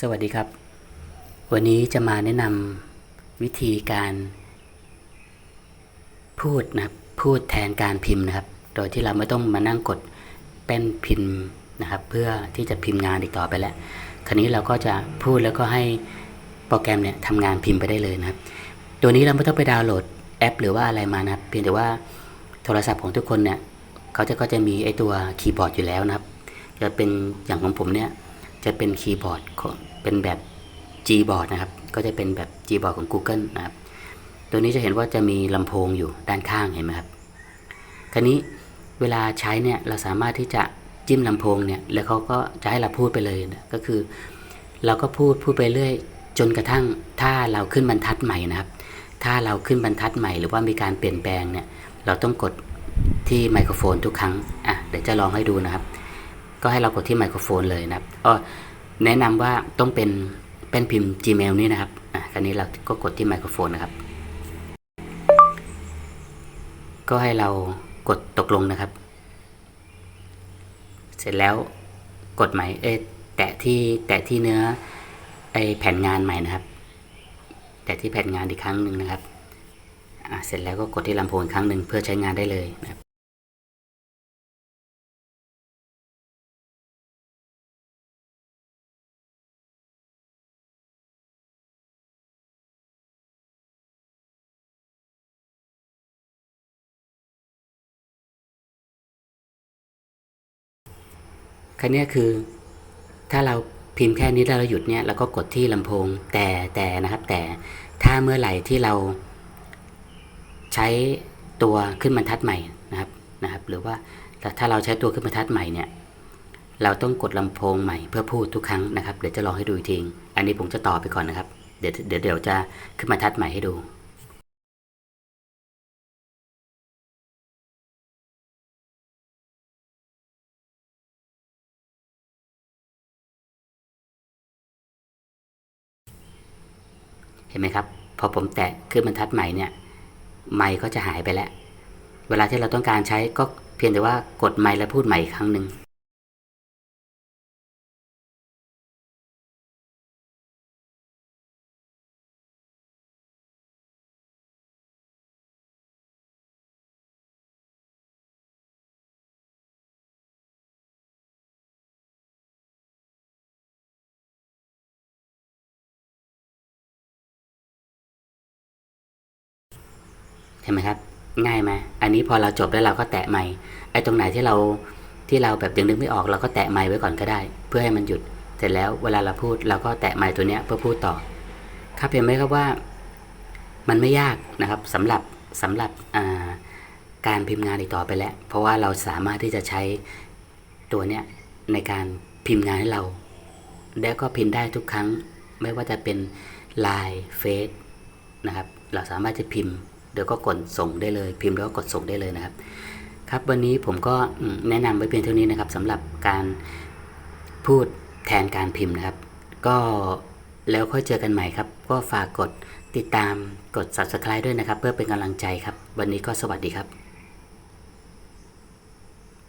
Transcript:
สวัสดีครับ วันนี้จะมาแนะนำวิธีการพูดนะครับพูดแทนการพิมพ์นะครับ โดยที่เราไม่ต้องมานั่งกดแป้นพิมพ์นะครับ เพื่อที่จะพิมพ์งานอีกต่อไปแล้ว คราวนี้เราก็จะพูดแล้วก็ให้โปรแกรมเนี่ยทำงานพิมพ์ไปได้เลยนะครับ ตัวนี้เราไม่ต้องไปดาวน์โหลดแอป หรือว่าอะไรมานะครับ เพียงแต่ว่าโทรศัพท์ของทุกคนเนี่ยเขาจะก็จะมีไอตัวคีย์บอร์ดอยู่แล้วนะครับจะเป็นอย่างของผมเนี่ย จะเป็นคีย์บอร์ดของเป็นแบบ Gboard นะครับ ก็จะเป็นแบบ Gboard ของ Google นะครับ ตัวนี้จะเห็นว่าจะมีลำโพงอยู่ด้านข้างเห็นไหมครับคราวนี้เวลาใช้เนี่ยเราสามารถที่จะจิ้มลำโพงเนี่ยแล้วเขาก็จะให้เราพูดไปเลยนะก็คือ เราก็พูดพูดไปเรื่อย จนกระทั่งถ้าเราขึ้นบรรทัดใหม่นะครับ ถ้าเราขึ้นบรรทัดใหม่หรือว่ามีการเปลี่ยนแปลงเนี่ยเราต้องกดที่ไมโครโฟนทุกครั้งอะเดี๋ยวจะลองให้ดูนะครับ ก็ให้เรากดที่ไมโครโฟนเลยนะครับอ๋อแนะนำว่าต้องเป็นเป็นพิมพ์ Gmail นี่นะครับอะคราวนี้เราก็กดที่ไมโครโฟนนะครับ ก็ให้เรากดตกลงนะครับ เสร็จแล้วกดใหม่เอ๊ะแตะที่แตะที่เนื้อไอแผ่นงานใหม่นะครับ แตะที่แผ่นงานอีกครั้งหนึ่งนะครับอะเสร็จแล้วก็กดที่ลำโพงอีกครั้งหนึ่งเพื่อใช้งานได้เลยนะครับ คันนี้คือ ถ้าเราพิมพ์แค่นี้แล้วเราหยุดเนี่ยเราก็กดที่ลำโพงแต่แต่นะครับแต่ถ้าเมื่อไหร่ที่เราใช้ตัวขึ้นบรรทัดใหม่นะครับนะครับ หรือว่าถ้าเราใช้ตัวขึ้นบรรทัดใหม่เนี่ยเราต้องกดลำโพงใหม่เพื่อพูดทุกครั้งนะครับ เดี๋ยวจะลองให้ดูอีกที อันนี้ผมจะต่อไปก่อนนะครับ เดี๋ยวเดี๋ยวจะขึ้นบรรทัดใหม่ให้ดู เห็นไหมครับ พอผมแตะขึ้นบรรทัดใหม่เนี่ยไมค์ก็จะหายไปแล้ว เวลาที่เราต้องการใช้ก็เพียงแต่ว่ากดไมค์แล้วพูดใหม่อีกครั้งหนึ่ง เห็นไหมครับ ง่ายไหมอันนี้พอเราจบแล้วเราก็แตะไมค์ไอ้ตรงไหนที่เราที่เราแบบยังนึกไม่ออกเราก็แตะไมค์ไว้ก่อนก็ได้ เพื่อให้มันหยุด เสร็จแล้วเวลาเราพูดเราก็แตะไมค์ตัวเนี้ยเพื่อพูดต่อ ครับเห็นไหมครับว่า มันไม่ยากนะครับสำหรับสำหรับาการพิมพ์งานอีกต่อไปแล้ว เพราะว่าเราสามารถที่จะใช้ตัวเนี้ยในการพิมพ์งานให้เรา แล้วก็พิมพ์ได้ทุกครั้ง ไม่ว่าจะเป็น Line เฟซนะครับ เราสามารถจะพิมพ์ เดี๋ยวก็กดส่งได้เลย พิมพ์แล้วก็กดส่งได้เลยนะครับ ครับวันนี้ผมก็แนะนำไว้เพียงเท่านี้นะครับสำหรับการพูดแทนการพิมพ์นะครับ ก็แล้วค่อยเจอกันใหม่ครับ ก็ฝากกดติดตามกด subscribe ด้วยนะครับ เพื่อเป็นกำลังใจครับ วันนี้ก็สวัสดีครับ